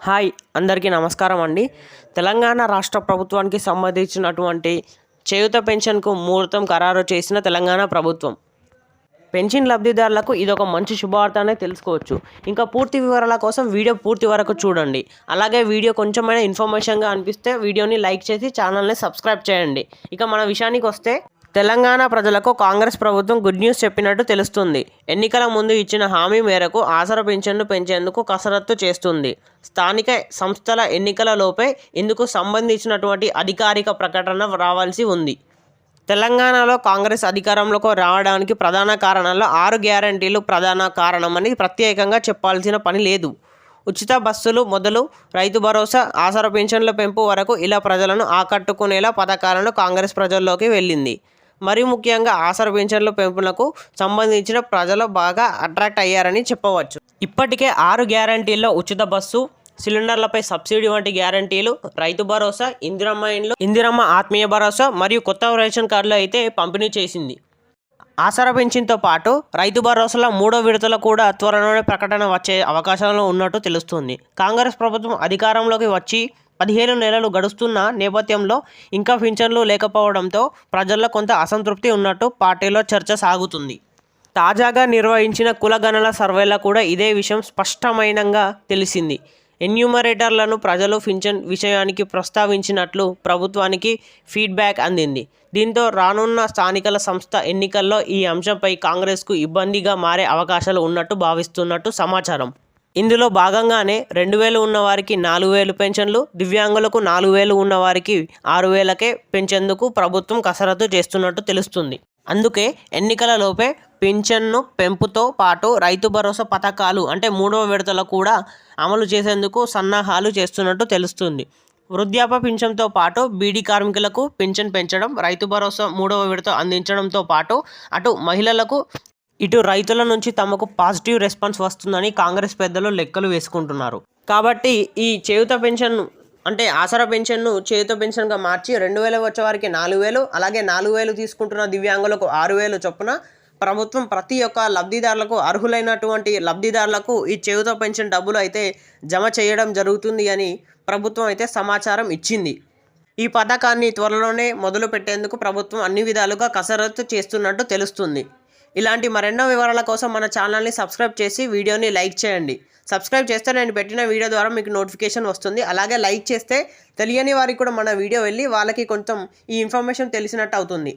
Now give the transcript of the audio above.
Hi అందరికీ నమస్కారం అండి. తెలంగాణ రాష్ట్ర ప్రభుత్వానికి సంబంధించినటువంటి చేయుత పెన్షన్కు ముహూర్తం ఖరారు చేసిన తెలంగాణ ప్రభుత్వం. పెన్షన్ లబ్ధిదారులకు ఇది ఒక మంచి శుభవార్త అనే తెలుసుకోవచ్చు. ఇంకా పూర్తి వివరాల కోసం వీడియో పూర్తి వరకు చూడండి. అలాగే వీడియో కొంచెమైనా ఇన్ఫర్మేషన్గా అనిపిస్తే వీడియోని లైక్ చేసి ఛానల్ని సబ్స్క్రైబ్ చేయండి. ఇక మన విషయానికి వస్తే తెలంగాణ ప్రజలకు కాంగ్రెస్ ప్రభుత్వం గుడ్ న్యూస్ చెప్పినట్టు తెలుస్తుంది. ఎన్నికల ముందు ఇచ్చిన హామీ మేరకు ఆసరా పింఛన్ను పెంచేందుకు కసరత్తు చేస్తుంది. స్థానిక సంస్థల ఎన్నికలలోపే ఇందుకు సంబంధించినటువంటి అధికారిక ప్రకటన రావాల్సి ఉంది. తెలంగాణలో కాంగ్రెస్ అధికారంలోకి రావడానికి ప్రధాన కారణాల్లో ఆరు గ్యారంటీలు ప్రధాన కారణమని ప్రత్యేకంగా చెప్పాల్సిన పని లేదు. ఉచిత బస్సులు మొదలు రైతు భరోసా ఆసర పెన్షన్ల పెంపు వరకు ఇలా ప్రజలను ఆకట్టుకునేలా పథకాలను కాంగ్రెస్ ప్రజల్లోకి వెళ్ళింది. మరి ముఖ్యంగా ఆసర పెన్షన్ల పెంపునకు సంబంధించిన ప్రజలు బాగా అట్రాక్ట్ అయ్యారని చెప్పవచ్చు. ఇప్పటికే ఆరు గ్యారంటీల్లో ఉచిత బస్సు సిలిండర్లపై సబ్సిడీ వంటి గ్యారంటీలు రైతు భరోసా ఇందిరమ్మ ఇండ్లు ఇందిరమ్మ ఆత్మీయ భరోసా మరియు కొత్త రేషన్ కార్డులు అయితే పంపిణీ చేసింది. ఆసరా పెన్షన్తో పాటు రైతు భరోసాలో మూడో విడతలో కూడా త్వరలోనే ప్రకటన వచ్చే అవకాశాలు ఉన్నట్టు తెలుస్తుంది. కాంగ్రెస్ ప్రభుత్వం అధికారంలోకి వచ్చి పదిహేను నెలలు గడుస్తున్న నేపథ్యంలో ఇంకా పింఛన్లు లేకపోవడంతో ప్రజల్లో కొంత అసంతృప్తి ఉన్నట్టు పార్టీలో చర్చ సాగుతుంది. తాజాగా నిర్వహించిన కులగణన సర్వేలో కూడా ఇదే విషయం స్పష్టమైనంగా తెలిసింది. ఎన్యూమరేటర్లను ప్రజలు పింఛన్ విషయానికి ప్రస్తావించినట్లు ప్రభుత్వానికి ఫీడ్బ్యాక్ అందింది. దీంతో రానున్న స్థానికల సంస్థ ఎన్నికల్లో ఈ అంశంపై కాంగ్రెస్కు ఇబ్బందిగా మారే అవకాశాలు ఉన్నట్టు భావిస్తున్నట్టు సమాచారం. ఇందులో భాగంగానే రెండు వేలు ఉన్న వారికి నాలుగు వేలు పెన్షన్లు దివ్యాంగులకు నాలుగు వేలు ఉన్న వారికి ఆరు వేలకే పెంచేందుకు ప్రభుత్వం కసరత్తు చేస్తున్నట్టు తెలుస్తుంది. అందుకే ఎన్నికల లోపే పింఛన్ను పెంపుతో పాటు రైతు భరోసా పథకాలు అంటే మూడవ విడతలు కూడా అమలు చేసేందుకు సన్నాహాలు చేస్తున్నట్టు తెలుస్తుంది. వృద్ధాప్య పింఛన్తో పాటు బీడీ కార్మికులకు పింఛన్ పెంచడం రైతు భరోసా మూడవ విడత అందించడంతో పాటు అటు మహిళలకు ఇటు రైతుల నుంచి తమకు పాజిటివ్ రెస్పాన్స్ వస్తుందని కాంగ్రెస్ పెద్దలు లెక్కలు వేసుకుంటున్నారు. కాబట్టి ఈ చేయుత పెన్షన్ అంటే ఆసరా పెన్షన్ను చేయుత పెన్షన్గా మార్చి రెండు వేలు వచ్చే వారికి నాలుగు వేలు అలాగే నాలుగు వేలు తీసుకుంటున్న దివ్యాంగులకు ఆరు వేలు చొప్పున ప్రభుత్వం ప్రతి ఒక్క లబ్ధిదారులకు అర్హులైనటువంటి లబ్ధిదారులకు ఈ చేయుత పెన్షన్ డబ్బులు అయితే జమ చేయడం జరుగుతుంది అని ప్రభుత్వం అయితే సమాచారం ఇచ్చింది. ఈ పథకాన్ని త్వరలోనే మొదలు పెట్టేందుకు ప్రభుత్వం అన్ని విధాలుగా కసరత్తు చేస్తున్నట్టు తెలుస్తుంది. ఇలాంటి మరెన్నో వివరాల కోసం మన ఛానల్ని సబ్స్క్రైబ్ చేసి వీడియోని లైక్ చేయండి. సబ్స్క్రైబ్ చేస్తే నేను పెట్టిన వీడియో ద్వారా మీకు నోటిఫికేషన్ వస్తుంది. అలాగే లైక్ చేస్తే తెలియని వారికి కూడా మన వీడియో వెళ్ళి వాళ్ళకి కొంచెం ఈ ఇన్ఫర్మేషన్ తెలిసినట్టు అవుతుంది.